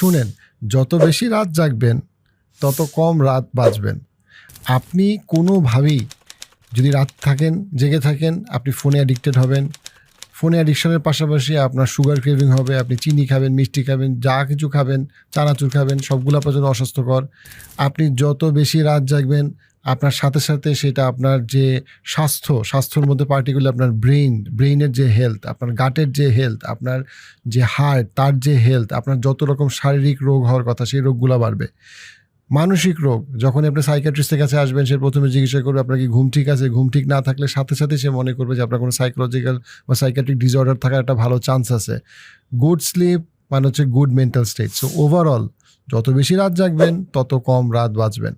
শুনেন, যত বেশি রাত জাগবেন, তত কম রাত বাঁচবেন আপনি কোনোভাবেই যদি রাত থাকেন, জেগে থাকেন, আপনি ফোনে অ্যাডিক্টেড হবেন, ফোনে অ্যাডিকশনের পাশাপাশি আপনার সুগার ক্রেভিং হবে, আপনি চিনি খাবেন, মিষ্টি খাবেন, যা কিছু খাবেন, চানাচুর খাবেন, সবগুলো আপনার জন্য অস্বাস্থ্যকর। আপনি যত বেশি রাত জাগবেন আপনার সাথে সাথে সেটা আপনার যে স্বাস্থ্য, স্বাস্থ্যর মধ্যে পার্টিকুলার আপনার ব্রেইন ব্রেইনের যে হেলথ আপনার গাটের যে হেলথ আপনার যে হার্ট তার যে হেলথ আপনার যত রকম শারীরিক রোগ হওয়ার কথা সেই রোগগুলো বাড়বে। মানসিক রোগ যখন আপনি সাইকিয়াট্রিস্টের কাছে আসবেন, সে প্রথমে জিজ্ঞাসা করবে, আপনার কি ঘুম ঠিক আছে? ঘুম ঠিক না থাকলে সাথে সাথে সে মনে করবে যে, আপনার কোনো সাইকোলজিক্যাল বা সাইকিয়াট্রিক ডিসঅর্ডার থাকার একটা ভালো চান্স আছে। গুড স্লিপ মানে হচ্ছে good mental state so overall যত বেশি রাত জাগবেন, তত কম রাত বাঁচবেন।